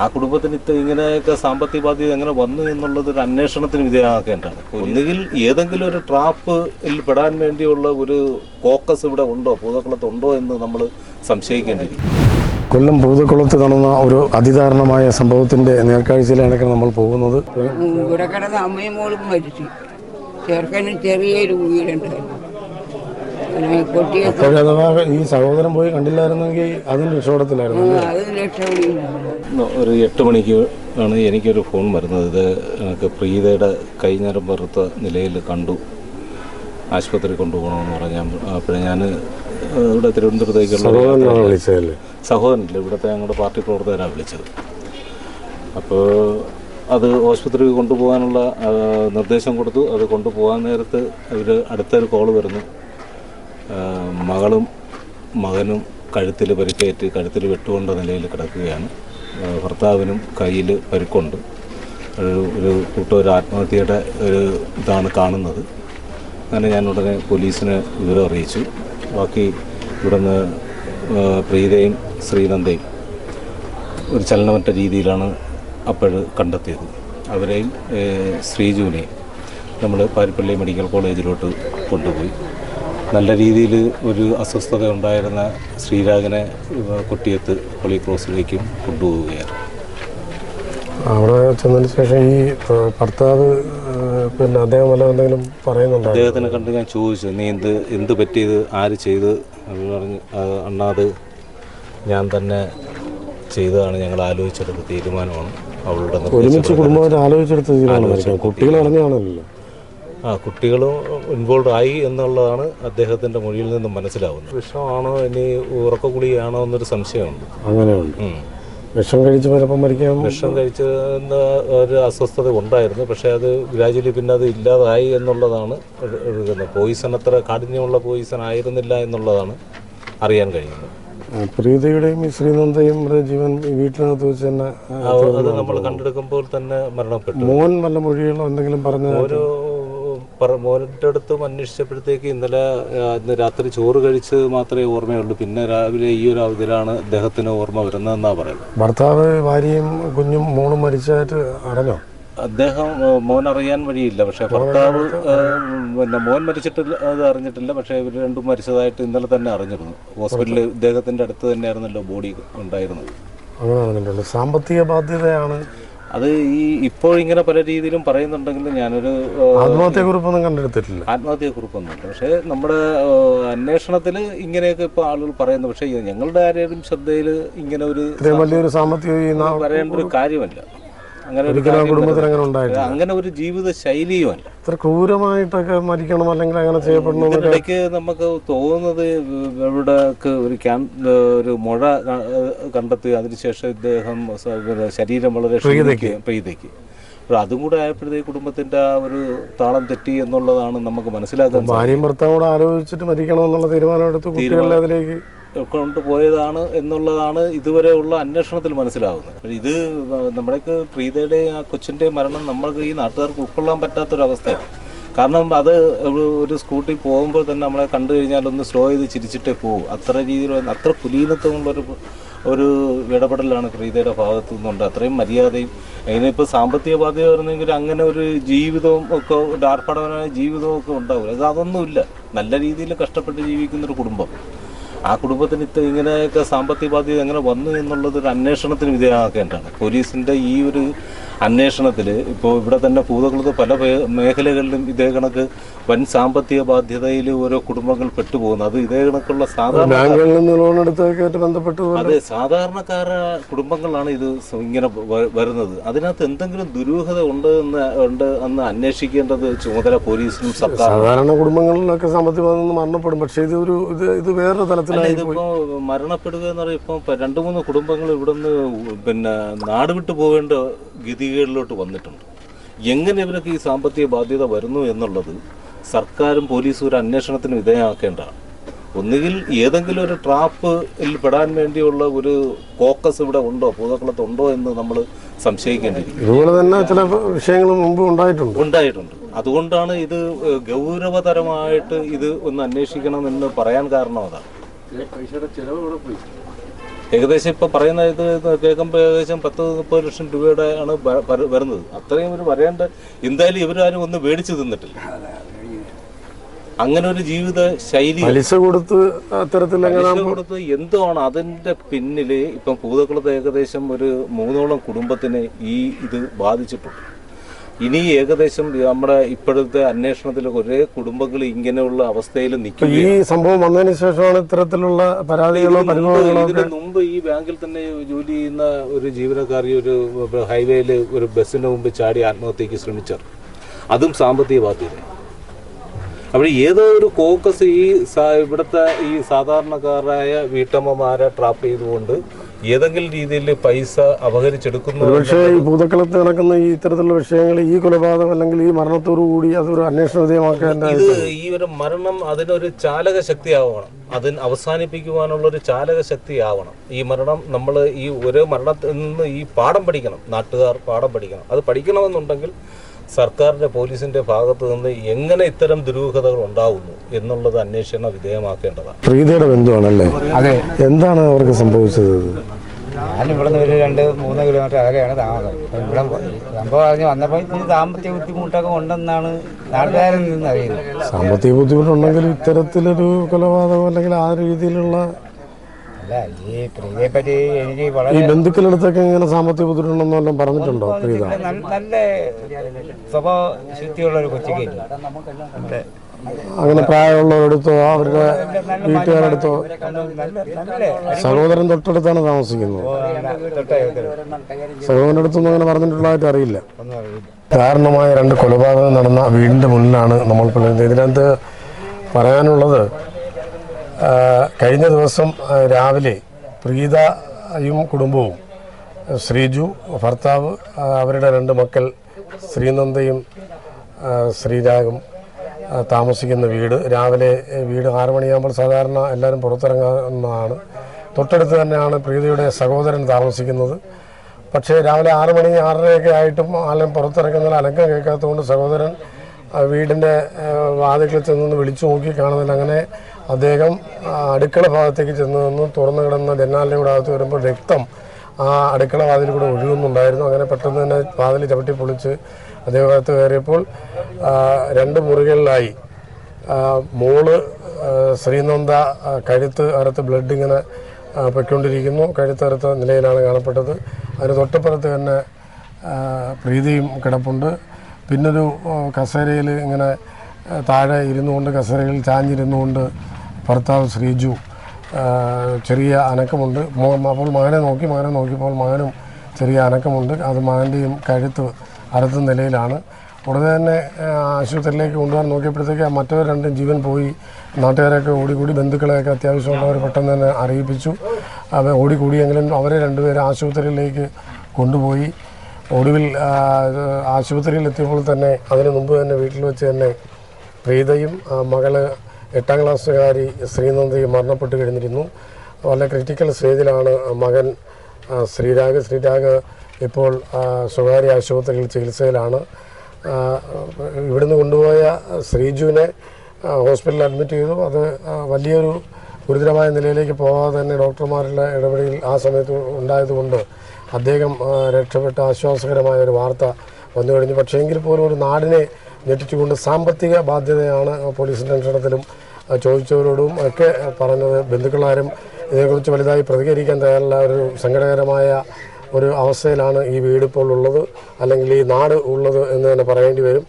ആ കുടുംബത്തിന് ഇത്ര ഇങ്ങനെയൊക്കെ സാമ്പത്തിക ബാധ്യത എങ്ങനെ വന്നു എന്നുള്ളത് ഒരു അന്വേഷണത്തിന് വിധേയമാക്കേണ്ടതാണ്. ഒന്നുകിൽ ഏതെങ്കിലും ഒരു ട്രാപ്പിൽ പെടാൻ വേണ്ടിയുള്ള ഒരു ഫോക്കസ് ഇവിടെ ഉണ്ടോ പൂതക്കുളത്ത് ഉണ്ടോ എന്ന് നമ്മൾ സംശയിക്കേണ്ടിയിരിക്കും. കൊല്ലം ഭൂതക്കുളത്ത് നടന്ന ഒരു അതിദാരുണമായ സംഭവത്തിന്റെ നേർക്കാഴ്ചയിലാണ് നമ്മൾ പോകുന്നത്. ഇവിടെ കിടന്ന് അമ്മയും മോളും മരിച്ചു. ചെറുക്കന് ചെറിയൊരു വീടുണ്ടായിരുന്നു ഈ സഹോദരൻ പോയി കണ്ടില്ലായിരുന്നെങ്കിൽ അതിന് രക്ഷപ്പെടത്തില്ലായിരുന്നു ഒരു എട്ട് മണിക്ക് ആണ് എനിക്കൊരു ഫോൺ വരുന്നത്. ഇത് എനിക്ക് പ്രീതയുടെ കൈഞ്ഞരം വെറുത്ത നിലയിൽ കണ്ടു. ആശുപത്രി കൊണ്ടുപോകണമെന്ന് പറഞ്ഞാൽ അപ്പോഴേ ഞാൻ ഇവിടെ തിരുവനന്തപുരത്തേക്കുള്ള സഹോദരനല്ലേ ഇവിടുത്തെ ഞങ്ങളുടെ പാർട്ടി പ്രവർത്തകരാണ് വിളിച്ചത്. അപ്പോൾ അത് ആശുപത്രി കൊണ്ടുപോകാനുള്ള നിർദ്ദേശം കൊടുത്തു. അത് കൊണ്ടുപോകാൻ നേരത്ത് അവർ അടുത്തൊരു കോൾ വരുന്നു. മകളും മകനും കഴുത്തിൽ പരിക്കേറ്റ് കഴുത്തിൽ വെട്ടുകൊണ്ട നിലയിൽ കിടക്കുകയാണ്. ഭർത്താവിനും കയ്യിൽ പരിക്കുണ്ട്. ഒരു ഒരു കൂട്ടം ഒരു ആത്മഹത്യയുടെ ഒരു ഇതാണ് കാണുന്നത്. അങ്ങനെ ഞാൻ ഉടനെ പോലീസിനെ വിവരം അറിയിച്ചു. ബാക്കി ഇവിടുന്ന് പ്രീതയും ശ്രീനന്ദയും ഒരു ചലനമറ്റ രീതിയിലാണ് അപ്പോഴ് കണ്ടെത്തിയത്. അവരെയും ശ്രീജുവിനെയും നമ്മൾ പാരിപ്പള്ളി മെഡിക്കൽ കോളേജിലോട്ട് കൊണ്ടുപോയി. നല്ല രീതിയിൽ ഒരു അസ്വസ്ഥത ഉണ്ടായിരുന്ന ശ്രീരാഗനെ കുട്ടിയത്ത് ഹോളി ക്രോസിലേക്കും കൊണ്ടുപോവുകയായിരുന്നു. അവിടെ ചെന്നതിന് ശേഷം ഈ ഭർത്താവ് പിന്നെ അദ്ദേഹം വല്ല എന്തെങ്കിലും പറയുന്നുണ്ടായിരുന്നു അദ്ദേഹത്തിനെ കണ്ട് ഞാൻ ചോദിച്ചു നീ എന്ത് എന്ത് പറ്റിയത്? ആര് ചെയ്ത്? പറഞ്ഞ് പറഞ്ഞു "ആ, അണ്ണാ അത് ഞാൻ തന്നെ ചെയ്തതാണ്. ഞങ്ങൾ ആലോചിച്ചെടുത്ത തീരുമാനമാണ് അവളുടെ ഒരുമിച്ച് കുടുംബം കുടുംബമായിട്ട് ആലോചിച്ചെടുത്ത തീരുമാനം മരിക്കാം കുട്ടികൾ അറിഞ്ഞാണല്ലോ ആ കുട്ടികളും ഇൻവോൾവ് ആയി എന്നുള്ളതാണ് അദ്ദേഹത്തിന്റെ മൊഴിയിൽ നിന്നും മനസ്സിലാവുന്നത്. വിഷമാണോ? ഇനി ഉറക്കക്കുളിയാണോ എന്നൊരു സംശയമുണ്ട്. അങ്ങനെയുണ്ട്. വിഷം കഴിച്ച് ചിലപ്പം മരിക്കാൻ വിഷം കഴിച്ച് ഒരു അസ്വസ്ഥത ഉണ്ടായിരുന്നു. പക്ഷേ അത് ഗ്രാജുവലി പിന്നെ അത് ഇല്ലാതായി എന്നുള്ളതാണ് പോയിസൺ അത്ര കാഠിന്യമുള്ള പോയിസൺ ആയിരുന്നില്ല എന്നുള്ളതാണ് അറിയാൻ കഴിയുന്നത്. പ്രീതിയുടെയും ശ്രീനന്ദയും ജീവൻ ഈ വീട്ടിനകത്ത് വെച്ച് തന്നെ അത് നമ്മൾ കണ്ടെടുക്കുമ്പോൾ തന്നെ മരണപ്പെട്ടു. മോൻ വല്ല മൊഴികളോ എന്തെങ്കിലും പറഞ്ഞു ഒരു അടുത്തും അന്വേഷിച്ചപ്പോഴത്തേക്ക് ഇന്നലെ ഇന്ന് രാത്രി ചോറ് കഴിച്ച് മാത്രമേ ഓർമ്മയുള്ളൂ. പിന്നെ രാവിലെ ഈ ഒരു അവധിയിലാണ് അദ്ദേഹത്തിന് ഓർമ്മ വരുന്നതെന്നാണ് പറയുന്നത്. ഭർത്താവ് ഭാര്യയും കുഞ്ഞും മോളും മരിച്ചായിട്ട് അറിഞ്ഞോ? അദ്ദേഹം മോൻ അറിയാൻ വഴിയില്ല. പക്ഷെ ഭർത്താവ് പിന്നെ മോൻ മരിച്ചിട്ടില്ല അത് അറിഞ്ഞിട്ടില്ല. പക്ഷേ ഇവർ രണ്ടും മരിച്ചതായിട്ട് ഇന്നലെ തന്നെ അറിഞ്ഞിരുന്നു. ഹോസ്പിറ്റലിൽ ഇദ്ദേഹത്തിന്റെ അടുത്ത് തന്നെയായിരുന്നല്ലോ ബോഡി ഉണ്ടായിരുന്നത്. അങ്ങനെ സാമ്പത്തിക ബാധ്യതയാണ് അത് ഈ ഇപ്പോൾ ഇങ്ങനെ പല രീതിയിലും പറയുന്നുണ്ടെങ്കിലും ഞാനൊരു ആത്മഹത്യക്കുറിപ്പൊന്നും കണ്ടെടുത്തിട്ടില്ല. ആത്മഹത്യക്കുറിപ്പൊന്നുമില്ല പക്ഷേ നമ്മുടെ അന്വേഷണത്തിൽ ഇങ്ങനെയൊക്കെ ഇപ്പോൾ ആളുകൾ പറയുന്നു. പക്ഷേ ഞങ്ങളുടെ ആരെയും ശ്രദ്ധയിൽ ഇങ്ങനെ ഒരു വലിയൊരു സാമ്പത്തിക വരേണ്ട ഒരു കാര്യമല്ല. അങ്ങനെ ഒരു ഒരിക്കലും കുടുംബത്തിൽ അങ്ങനെ ഉണ്ടായിട്ടില്ല. അങ്ങനെ ഒരു ജീവിത ശൈലിയുമല്ല. ഇത്ര ക്രൂരമായിട്ടൊക്കെ മരിക്കണം അല്ലെങ്കിൽ അങ്ങനെ ചെയ്യപ്പെടണം ഇടയ്ക്ക് നമുക്ക് തോന്നുന്നത് ഇവിടെ ഒരു ക്യാൻ ഒരു മുഴ കണ്ടെത്തി. അതിനുശേഷം ഇദ്ദേഹം ശരീരം വളരെ പെയ്തേക്ക് അതും കൂടെ ആയപ്പോഴത്തേക്ക് കുടുംബത്തിന്റെ ആ ഒരു താളം തെറ്റി എന്നുള്ളതാണ് നമുക്ക് മനസ്സിലാക്കാൻ ഭാര്യയും ഭർത്താവോട് ആലോചിച്ചിട്ട് മരിക്കണം എന്നുള്ള തീരുമാനം. എടുത്ത് കുട്ടികളെ അതിലേക്ക് കൊണ്ടുപോയതാണ് എന്നുള്ളതാണ് ഇതുവരെയുള്ള അന്വേഷണത്തിൽ മനസ്സിലാവുന്നത്. ഇത് നമ്മുടെയൊക്കെ പ്രീതയുടെ ആ കൊച്ചിന്റെ മരണം നമ്മൾക്ക് ഈ നാട്ടുകാർക്ക് ഉൾക്കൊള്ളാൻ പറ്റാത്തൊരവസ്ഥയാണ്. കാരണം അത് ഒരു- സ്കൂട്ടി പോകുമ്പോൾ തന്നെ നമ്മളെ കണ്ടു കഴിഞ്ഞാൽ ഒന്ന് സ്ലോ ചെയ്ത് ചിരിച്ചിട്ടേ പോകും അത്ര രീതിയിൽ അത്ര കുലീനത്വമുള്ളൊരു ഒരു ഇടപെടലാണ് പ്രീതയുടെ ഭാഗത്തു നിന്നുണ്ട്. അത്രയും മര്യാദയും അതിനിപ്പോൾ സാമ്പത്തിക ബാധ്യത പറഞ്ഞെങ്കിൽ അങ്ങനെ ഒരു ജീവിതവും ഒക്കെ ഒരു ആർഭാടകരമായ ജീവിതവും ഒക്കെ ഉണ്ടാവില്ല. അത് അതൊന്നുമില്ല. നല്ല രീതിയിൽ കഷ്ടപ്പെട്ട് ജീവിക്കുന്നൊരു കുടുംബം. ആ കുടുംബത്തിന് ഇത്ര ഇങ്ങനെയൊക്കെ സാമ്പത്തിക ബാധ്യത എങ്ങനെ വന്നു എന്നുള്ളത് ഒരു അന്വേഷണത്തിന് വിധേയമാക്കേണ്ടതാണ്. പോലീസിന്റെ ഈ ഒരു അന്വേഷണത്തിൽ ഇപ്പോൾ ഇവിടെ തന്നെ ഭൂതകുളത്ത് പല മേഖലകളിലും ഇതേ കണക്ക് വൻ സാമ്പത്തിക ബാധ്യതയിൽ ഓരോ കുടുംബങ്ങൾ പെട്ടുപോകുന്നു. അത് ഇതേ കണക്കുള്ള സാധാരണ നിന്ന് ബന്ധപ്പെട്ട് അതെ സാധാരണക്കാര കുടുംബങ്ങളാണ് ഇത് ഇങ്ങനെ വരുന്നത്. അതിനകത്ത് എന്തെങ്കിലും ദുരൂഹത ഉണ്ട് എന്ന് ഉണ്ട് എന്ന് അന്വേഷിക്കേണ്ടത് ചുമതല പോലീസിനും സർക്കാർ സാധാരണ കുടുംബങ്ങളിലൊക്കെ സാമ്പത്തിക ബാധ്യത നിന്ന് മരണപ്പെടും. പക്ഷേ ഇത് ഒരു ഇത് ഇത് വേറൊരു തലത്തിലാണ് ഇതിപ്പോ മരണപ്പെടുക എന്ന് പറയുമ്പോൾ ഇപ്പൊ രണ്ടു മൂന്ന് കുടുംബങ്ങൾ ഇവിടുന്ന് പിന്നെ നാട് വിട്ടു പോകേണ്ട ഗതികളിലോട്ട് വന്നിട്ടുണ്ട്. എങ്ങനെ ഇവരൊക്കെ ഈ സാമ്പത്തിക ബാധ്യത വരുന്നു എന്നുള്ളത് സർക്കാരും പോലീസും ഒരു അന്വേഷണത്തിന് വിധേയമാക്കേണ്ടതാണ് ഒന്നുകിൽ ഏതെങ്കിലും ഒരു ട്രാപ്പിൽ പെടാൻ വേണ്ടിയുള്ള ഒരു ഫോക്കസ് ഇവിടെ ഉണ്ടോ പൂതക്കളത്ത് ഉണ്ടോ എന്ന് നമ്മൾ സംശയിക്കേണ്ടിയിരിക്കും ഇതുപോലെ തന്നെ ചില വിഷയങ്ങൾ മുമ്പ് ഉണ്ടായിട്ടുണ്ട്. ഉണ്ടായിട്ടുണ്ട്. അതുകൊണ്ടാണ് ഇത് ഗൗരവതരമായിട്ട് ഇത് ഒന്ന് അന്വേഷിക്കണം എന്ന് പറയാൻ കാരണം അതാണ്. ഏകദേശം ഇപ്പോൾ പറയുന്ന ഇത് കേൾക്കുമ്പോൾ ഏകദേശം പത്ത് മുപ്പത് ലക്ഷം രൂപയുടെ ആണ് വരുന്നത്. അത്രയും ഒരു വരേണ്ട എന്തായാലും ഇവരാരും ഒന്നും മേടിച്ചു തിന്നിട്ടില്ല. അങ്ങനെ ഒരു ജീവിത ശൈലി പലിശ കൊടുത്ത് അത്തരത്തിൽ പലിശ കൊടുത്ത് എന്തുമാണ് അതിന്റെ പിന്നിൽ ഇപ്പം പൂതക്കുളത്ത് ഏകദേശം ഒരു മൂന്നോളം കുടുംബത്തിന് ഈ ഇത് ബാധിച്ചിട്ടുണ്ട്. ഇനി ഏകദേശം നമ്മുടെ ഇപ്പോഴത്തെ അന്വേഷണത്തിൽ ഒരേ കുടുംബങ്ങൾ ഇങ്ങനെയുള്ള അവസ്ഥയിൽ നിൽക്കും ഈ സംഭവം വന്നതിന് ശേഷമാണ് ഇത്തരത്തിലുള്ള പരാതികളോ ഇതിന് മുമ്പ് ഈ ബാങ്കിൽ തന്നെ ജോലി ചെയ്യുന്ന ഒരു ജീവനക്കാരി ഒരു ഹൈവേയിൽ ഒരു ബസ്സിന് മുമ്പ് ചാടി ആത്മഹത്യക്ക് ശ്രമിച്ചർ അതും സാമ്പത്തിക ബാധ്യത അപ്പോൾ ഏതോ ഒരു കോക്കസ് ഈ ഇവിടുത്തെ ഈ സാധാരണക്കാരായ വീട്ടമ്മമാരെ ട്രാപ്പ് ചെയ്തുകൊണ്ട് ഏതെങ്കിലും രീതിയിൽ പൈസ അപഹരിച്ചെടുക്കുന്നു പക്ഷേ ഈ ഭൂതക്കളത്ത് നടക്കുന്ന ഈ ഇത്തരത്തിലുള്ള വിഷയങ്ങൾ ഈ കൊലപാതകം അല്ലെങ്കിൽ ഈ മരണത്തോടു കൂടി അതൊരു അന്വേഷണ വിധേയമാക്കാൻ ഇത് ഈ ഒരു മരണം അതിനൊരു ചാലക ശക്തി ആവണം അതിന് അവസാനിപ്പിക്കുവാനുള്ള ഒരു ചാലക ശക്തി ആവണം ഈ മരണം നമ്മൾ ഈ ഒരു മരണത്തിൽ നിന്ന് ഈ പാഠം പഠിക്കണം. നാട്ടുകാർ പാഠം പഠിക്കണം. അത് പഠിക്കണമെന്നുണ്ടെങ്കിൽ സർക്കാരിന്റെ പോലീസിന്റെ ഭാഗത്ത് നിന്ന് എങ്ങനെ ഇത്തരം ദുരൂഹതകൾ ഉണ്ടാകുന്നു എന്നുള്ളത് അന്വേഷണ വിധേയമാക്കേണ്ടതാണ്. പ്രീതിയുടെ ബന്ധുവാണല്ലേ? അതെ. എന്താണ് അവർക്ക് സംഭവിച്ചത്? ഞാൻ ഇവിടെ നിന്ന് ഒരു രണ്ട് മൂന്ന് കിലോമീറ്റർ അകലെയാണ് താമസം. ഇവിടെ സംഭവം അറിഞ്ഞ് വന്നപ്പോൾ ഇതിന് സാമ്പത്തിക ബുദ്ധിമുട്ടൊക്കെ ഉണ്ടെന്നാണ് നാട്ടുകാരിൽ നിന്ന് അറിയുന്നത്. സാമ്പത്തിക ബുദ്ധിമുട്ടുണ്ടെങ്കിൽ ഇത്തരത്തിലൊരു കൊലപാതകം അല്ലെങ്കിൽ ആ രീതിയിലുള്ള അല്ല ഈ പ്രീതിയെ പറ്റി എനിക്ക് ഈ വളരെ ബന്ധുക്കളടുത്തൊക്കെ ഇങ്ങനെ സാമ്പത്തിക ബുദ്ധിമുട്ടുണ്ടെന്ന് വല്ലതും പറഞ്ഞിട്ടുണ്ടോ പ്രീത? നല്ല സ്വഭാവ ശുദ്ധിയുള്ള ഒരു കൊച്ചിക്കേറ്റ് നല്ല അങ്ങനെ പ്രായമുള്ളവരടുത്തോ അവരുടെ വീട്ടുകാരടുത്തോ. സഹോദരൻ തൊട്ടടുത്താണ് താമസിക്കുന്നത്. സഹോദരനടുത്തൊന്നും അങ്ങനെ പറഞ്ഞിട്ടുള്ളതായിട്ട് അറിയില്ല. കാരണമായ രണ്ട് കൊലപാതകം നടന്ന വീടിന്റെ മുന്നിലാണ് നമ്മൾ പിള്ളേരുന്നത്. ഇതിനകത്ത് പറയാനുള്ളത് കഴിഞ്ഞ ദിവസം രാവിലെ പ്രീതയും കുടുംബവും ശ്രീജു ഭർത്താവ് അവരുടെ രണ്ട് മക്കൾ ശ്രീനന്ദയും ശ്രീരാഗും താമസിക്കുന്ന വീട്. രാവിലെ വീട് ആറ് മണിയാകുമ്പോൾ സാധാരണ എല്ലാവരും പുറത്തിറങ്ങുന്നതാണ്. തൊട്ടടുത്ത് തന്നെയാണ് പ്രീതിയുടെ സഹോദരൻ താമസിക്കുന്നത്. പക്ഷേ രാവിലെ ആറ് മണി ആറരയൊക്കെ ആയിട്ടും ആലും പുറത്തിറങ്ങുന്നതിൽ അനക്കം കേൾക്കാത്തതുകൊണ്ട് സഹോദരൻ വീടിന്റെ വാതിക്കൽ ചെന്ന് വിളിച്ചു നോക്കി കാണുന്നില്ല അങ്ങനെ അദ്ദേഹം അടുക്കള ഭാഗത്തേക്ക് ചെന്ന് നിന്ന് തുറന്നു കിടന്ന ജനാലിന്റെ അകത്ത് വരുമ്പോൾ രക്തം ആ അടുക്കള വാതിൽ കൂടെ ഒഴുകുന്നുണ്ടായിരുന്നു. അങ്ങനെ പെട്ടെന്ന് തന്നെ വാതിൽ ചവിട്ടി പൊളിച്ച് അദ്ദേഹത്ത് കയറിയപ്പോൾ രണ്ട് മുറികളിലായി. മോൾ ശ്രീനന്ദ കഴുത്ത് അകത്ത് ബ്ലഡ് ഇങ്ങനെ പൊയ്ക്കൊണ്ടിരിക്കുന്നു. കഴുത്തറുത്ത നിലയിലാണ് കാണപ്പെട്ടത്. അതിന് തൊട്ടപ്പുറത്ത് തന്നെ പ്രീതിയും കിടപ്പുണ്ട്. പിന്നൊരു കസേരയിൽ ഇങ്ങനെ താഴെ ഇരുന്നുകൊണ്ട് കസേരയിൽ ചാഞ്ഞിരുന്നുകൊണ്ട് ഭർത്താവ് ശ്രീജു ചെറിയ അനക്കമുണ്ട്. അപ്പോൾ മകനെ നോക്കി മകനെ നോക്കിയപ്പോൾ മകനും ചെറിയ അനക്കമുണ്ട്. അത് മകന്റെയും കഴുത്ത് അറുത്ത നിലയിലാണ്. ഉടനെ തന്നെ ആശുപത്രിയിലേക്ക് കൊണ്ടുപോകാൻ നോക്കിയപ്പോഴത്തേക്ക് മറ്റവർ രണ്ടും ജീവൻ പോയി. നാട്ടുകാരൊക്കെ ഓടിക്കൂടി ബന്ധുക്കളെയൊക്കെ അത്യാവശ്യമുള്ളവർ പെട്ടെന്ന് തന്നെ അറിയിപ്പിച്ചു. അവ ഓടിക്കൂടിയെങ്കിലും അവരെ രണ്ടുപേരെ ആശുപത്രിയിലേക്ക് കൊണ്ടുപോയി. ഒടുവിൽ ആശുപത്രിയിൽ എത്തിയപ്പോൾ തന്നെ അതിന് മുമ്പ് തന്നെ വീട്ടിൽ വെച്ച് തന്നെ പ്രീതയും മകൾ എട്ടാം ക്ലാസ്സുകാരി ശ്രീനന്ദി മരണപ്പെട്ട് കഴിഞ്ഞിരുന്നു. വളരെ ക്രിറ്റിക്കൽ സ്റ്റേജിലാണ് മകൻ ശ്രീരാഗ്. ശ്രീരാഗ് ഇപ്പോൾ സ്വകാര്യ ആശുപത്രിയിൽ ചികിത്സയിലാണ്. ഇവിടുന്ന് കൊണ്ടുപോയ ശ്രീജുവിനെ ഹോസ്പിറ്റലിൽ അഡ്മിറ്റ് ചെയ്തു. അത് വലിയൊരു ഗുരുതരമായ നിലയിലേക്ക് പോകാതെ തന്നെ ഡോക്ടർമാരുടെ ഇടപെടൽ ആ സമയത്ത് ഉണ്ടായതുകൊണ്ട് അദ്ദേഹം രക്ഷപ്പെട്ട ആശ്വാസകരമായ ഒരു വാർത്ത വന്നു കഴിഞ്ഞു. പക്ഷേ എങ്കിൽ പോലും ഒരു നാടിനെ ഞെട്ടിച്ചുകൊണ്ട് സാമ്പത്തിക ബാധ്യതയാണ് പോലീസിന്റെ അന്വേഷണത്തിലും ചോദിച്ചവരോടും ഒക്കെ പറഞ്ഞത്. ബന്ധുക്കളാരും ഇതിനെക്കുറിച്ച് വലുതായി പ്രതികരിക്കാൻ തയ്യാറുള്ള ഒരു സങ്കടകരമായ ഒരു അവസ്ഥയിലാണ് ഈ വീടിപ്പോൾ ഉള്ളത്. അല്ലെങ്കിൽ ഈ നാട് ഉള്ളത് എന്ന് തന്നെ പറയേണ്ടി വരും.